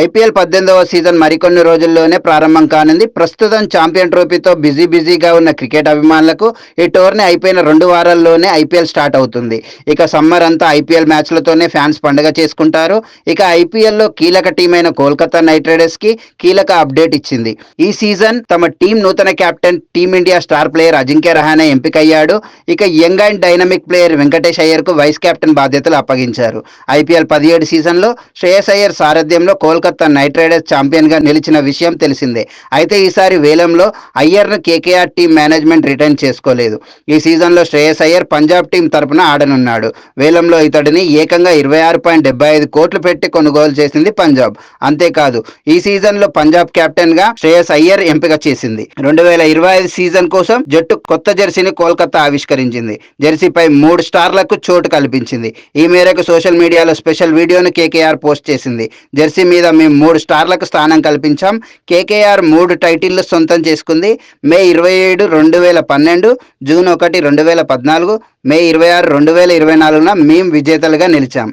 IPL పద్దెనిమిదవ season మరికొన్ని రోజుల్లోనే ప్రారంభం కానుంది. ప్రస్తుతం ఛాంపియన్ ట్రోఫీతో బిజీ బిజీగా ఉన్న క్రికెట్ అభిమానులకు ఈ టోర్నీ అయిపోయిన రెండు వారాల్లోనే ఐపీఎల్ స్టార్ట్ అవుతుంది. ఇక సమ్మర్ అంతా ఐపీఎల్ మ్యాచ్లతోనే ఫ్యాన్స్ పండుగ చేసుకుంటారు. ఇక ఐపీఎల్లో కీలక టీం అయిన కోల్కతా నైట్ రైడర్స్కి కీలక అప్డేట్ ఇచ్చింది. ఈ సీజన్ తమ టీం నూతన captain Team India star player Ajinkya Rahane ఎంపికయ్యాడు. ఇక young and dynamic player Venkatesh అయ్యర్కు vice captain బాధ్యతలు అప్పగించారు. ఐపీఎల్ పదిహేడు సీజన్లో శ్రేయస్ అయ్యర్ సారథ్యంలో కోల్ కోల్కతా నైట్ రైడర్స్ ఛాంపియన్గా నిలిచిన విషయం తెలిసిందే. అయితే ఈసారి వేలంలో అయ్యర్ను కేకేఆర్ టీం మేనేజ్మెంట్ రిటర్న్ చేసుకోలేదు. ఈ సీజన్లో శ్రేయస్ అయ్యర్ పంజాబ్ టీం తరపున ఆడనున్నాడు. వేలంలో ఇతడిని ఏకంగా ఇరవై ఆరు పాయింట్ డెబ్బై ఐదు కోట్లు పెట్టి కొనుగోలు చేసింది పంజాబ్. అంతేకాదు ఈ సీజన్లో పంజాబ్ కెప్టెన్గా శ్రేయస్ అయ్యర్ ఎంపిక చేసింది. రెండు వేల ఇరవై ఐదు సీజన్ కోసం జట్టు కొత్త జెర్సీని కోల్కతా ఆవిష్కరించింది. జెర్సీపై మూడు స్టార్లకు చోటు కల్పించింది. ఈ మేరకు సోషల్ మీడియాలో స్పెషల్ వీడియోను కేకేఆర్ పోస్ట్ చేసింది. జెర్సీ మీద మేము మూడు స్టార్లకు స్థానం కల్పించాం. కేకేఆర్ మూడు టైటిళ్ళు సొంతం చేసుకుంది. మే ఇరవై ఏడు రెండు వేల పన్నెండు జూన్ ఒకటి రెండు వేల పద్నాలుగు మే ఇరవై ఆరు రెండు వేల ఇరవై నాలుగున మేము విజేతలుగా నిలిచాం.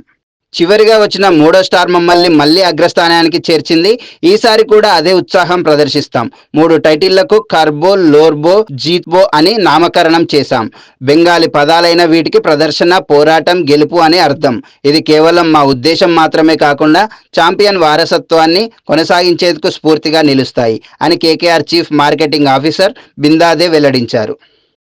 చివరిగా వచ్చిన మూడో స్టార్ మమ్మల్ని మళ్ళీ అగ్రస్థానానికి చేర్చింది. ఈసారి కూడా అదే ఉత్సాహం ప్రదర్శిస్తాం. మూడు టైటిళ్ళకు కర్బో లోర్బో జీత్బో అని నామకరణం చేశాం. బెంగాలీ పదాలైన వీటికి ప్రదర్శన పోరాటం గెలుపు అని అర్థం. ఇది కేవలం మా ఉద్దేశం మాత్రమే కాకుండా ఛాంపియన్ వారసత్వాన్ని కొనసాగించేందుకు స్ఫూర్తిగా నిలుస్తాయి అని కేకేఆర్ చీఫ్ మార్కెటింగ్ ఆఫీసర్ బిందాదే వెల్లడించారు.